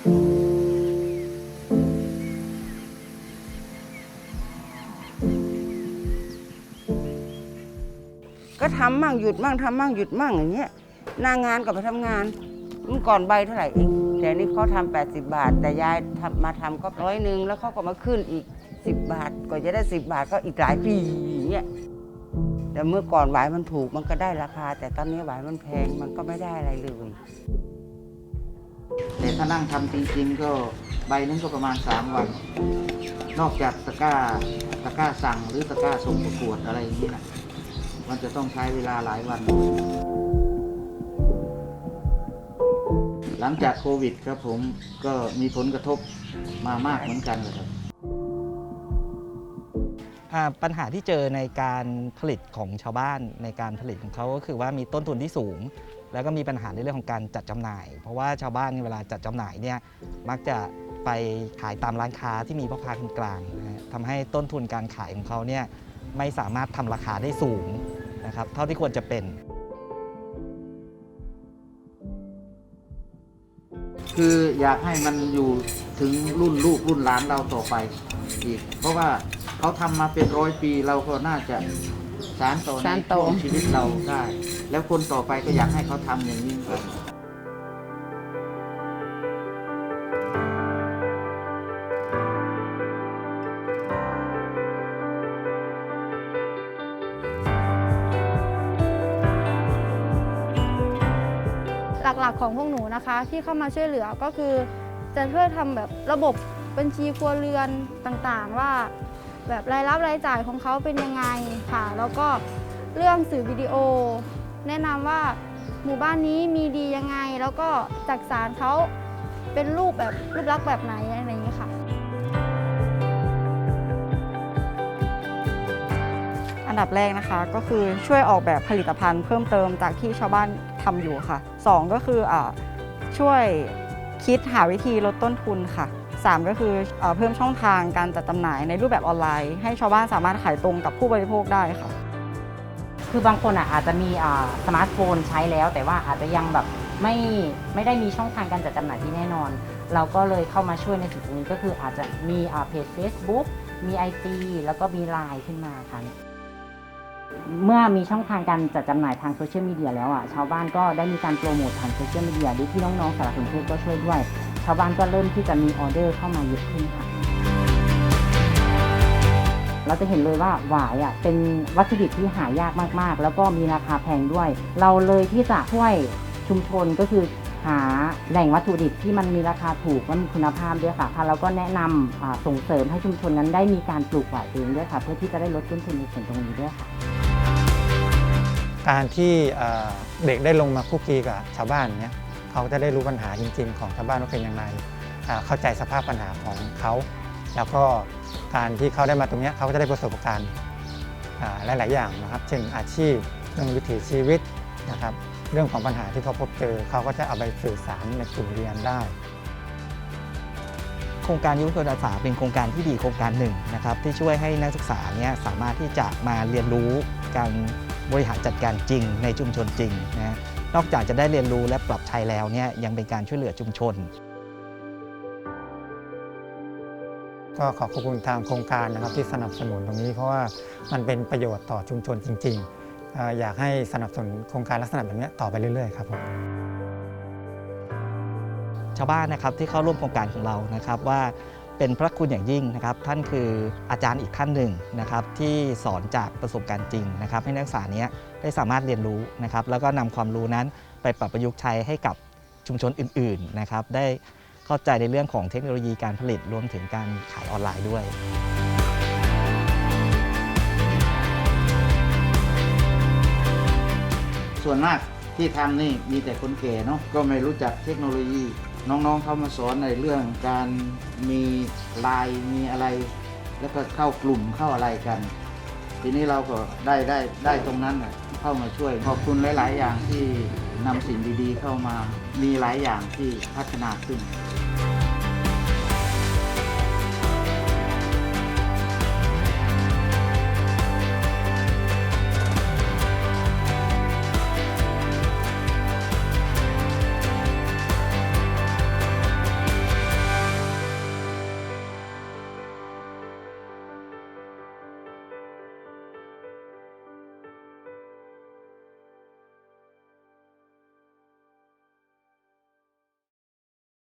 ก็ทำมั่งหยุดมั่งทำมั่งหยุดมั่งอย่างเงี้ยหน้างานก็ไปทำงานเมื่อก่อนใบเท่าไหร่เองแต่นี่เขาทำ80บาท แต่ยายทำมาทำก็ร้อยหนึ่งแล้วเขาก็มาขึ้นอีก10บาทกว่าจะได้10บาทก็อีกหลายปีอย่างเงี้ยแต่เมื่อก่อนหวายมันถูกมันก็ได้ราคา แต่ตอนนี้หวายมันแพงมันก็ไม่ได้อะไรเลย ถ้านั่งทำจริงๆก็ใบนึงก็ประมาณ 3 วัน นอกจากตะกร้าตะกร้าสั่งหรือตะกร้าส่งประกวดอะไรอย่างนี้นะมันจะต้องใช้เวลาหลายวัน หลังจากโควิดครับผมก็มีผลกระทบมามากเหมือนกันเลยครับ ปัญหาที่เจอในการผลิตของชาวบ้านในการผลิตของเขาก็คือว่ามีต้นทุนที่สูง แล้วก็มีปัญหาในเรื่องของการจัดจำหน่าย เพราะว่าชาวบ้านเวลาจัดจำหน่ายเนี่ยมักจะไปขายตามร้านค้าที่มีพ่อค้าคนกลางนะทำให้ต้นทุนการขายของเขาเนี่ยไม่สามารถทำราคาได้สูงนะครับเท่าที่ควรจะเป็น คืออยากให้มันอยู่ถึงรุ่นลูกรุ่นหลานเราต่อไปอีก เพราะว่าเขาทำมาเป็นร้อยปีเราก็น่าจะสารต่อในสานต่อ ช่วงชีวิตเราได้ แล้วคนต่อไปก็อยากให้เขาทำอย่างนี้กัน หลักๆของพวกหนูนะคะ ที่เข้ามาช่วยเหลือก็คือจะช่วยทำแบบระบบบัญชีครัวเรือนต่างๆ ว่า แบบรายรับรายจ่ายของเขาเป็นยังไงค่ะ แล้วก็เรื่องสื่อวิดีโอ แนะนำว่าหมู่บ้านนี้มีดียังไง แล้วก็จักสารเขาเป็นรูปแบบรูปลักษณ์แบบไหนอะไรอย่างนี้ยค่ะ อันดับแรกนะคะก็คือช่วยออกแบบผลิตภัณฑ์เพิ่มเติมจากที่ชาวบ้าน ทำอยู่ค่ะ 2 ก็คืออช่วยคิดหาวิธีลดต้นทุนค่ะ 3 ก็คืออเพิ่มช่องทางการจัดจำหน่ายในรูปแบบออนไลน์ ให้ชาวบ้านสามารถขายตรงกับผู้บริโภคได้ค่ะ คือบางคนอะอาจจะมีสมาร์ทโฟนใช้แล้ว แต่ว่าอาจจะยังแบบไม่ไม่ได้มีช่องทางการจัดจำหน่ายที่แน่นอน เราก็เลยเข้ามาช่วยในจุดตรงนี้ก็คืออาจจะมีเพจ Facebook มี IT แล้วก็มีไลน์ขึ้นมาค่ะ เมื่อมีช่องทางการจัดจำหน่ายทางโซเชียลมีเดียแล้วอะชาวบ้านก็ได้มีการโปรโมททางโซเชียลมีเดียด้วยที่น้องๆสารสนเทศก็ช่วยด้วย ชาวบ้านก็เริ่มที่จะมีออเดอร์เข้ามาเยอะขึ้นค่ะ เราจะเห็นเลยว่าหวายอะเป็นวัตถุดิบที่หายากมากๆ แล้วก็มีราคาแพงด้วย เราเลยที่จะช่วยชุมชนก็คือหาแหล่งวัตถุดิบที่มันมีราคาถูกและมีคุณภาพด้วยค่ะค่ะแล้วก็แนะนำอ่าส่งเสริมให้ชุมชนนั้นได้มีการปลูกหวายเองด้วยค่ะ เพื่อที่จะได้ลดต้นทุนในส่วนตรงนี้ด้วยค่ะ การที่เด็กได้ลงมาคุกคีกับชาวบ้านเนี้ยเขาจะได้รู้ปัญหาจริง ๆ ของชาวบ้านว่าเป็นยังไงเข้าใจสภาพปัญหาของเขา แล้วก็การที่เขาได้มาตรงนี้เขาก็จะได้ประสบการณ์อ่าหลาย ๆ อย่างนะครับ เช่นอาชีพเรื่องวิถีชีวิตนะครับ เรื่องของปัญหาที่เขาพบเจอเขาก็จะเอาไปสื่อสารในกลุ่มเรียนได้ โครงการยุวชนอาสาเป็นโครงการที่ดีโครงการหนึ่งนะครับที่ช่วยให้นักศึกษาเนี่ยสามารถที่จะมาเรียนรู้การ บริหารจัดการจริงในชุมชนจริงนะนอกจากจะได้เรียนรู้และปรับใช้แล้วเนี่ยยังเป็นการช่วยเหลือชุมชน ก็ขอขอบคุณทางโครงการนะครับที่สนับสนุนตรงนี้ เพราะว่ามันเป็นประโยชน์ต่อชุมชนจริงๆเอ่ออยากให้สนับสนุนโครงการลักษณะแบบนี้ต่อไปเรื่อยๆครับผมชาวบ้านนะครับที่เข้าร่วมโครงการของเรานะครับว่า เป็นพระคุณอย่างยิ่งนะครับ ท่านคืออาจารย์อีกท่านหนึ่งนะครับ ที่สอนจากประสบการณ์จริงนะครับ ให้นักศึกษาเนี้ยได้สามารถเรียนรู้นะครับ แล้วก็นำความรู้นั้นไปปรับประยุกต์ใช้ให้กับชุมชนอื่น ๆนะครับ ได้เข้าใจในเรื่องของเทคโนโลยีการผลิตรวมถึงการขายออนไลน์ด้วยส่วนมากที่ทำนี่มีแต่คนแก่เนาะก็ไม่รู้จักเทคโนโลยี น้องๆเขามาสอนในเรื่องการมีลายมีอะไร แล้วก็เข้ากลุ่มเข้าอะไรกัน ทีนี้เราก็ได้ได้ได้ตรงนั้นเข้ามาช่วย ขอบคุณหลาย ๆ อย่างที่นำสิ่งดีๆ เข้ามามีหลายอย่างที่พัฒนาขึ้น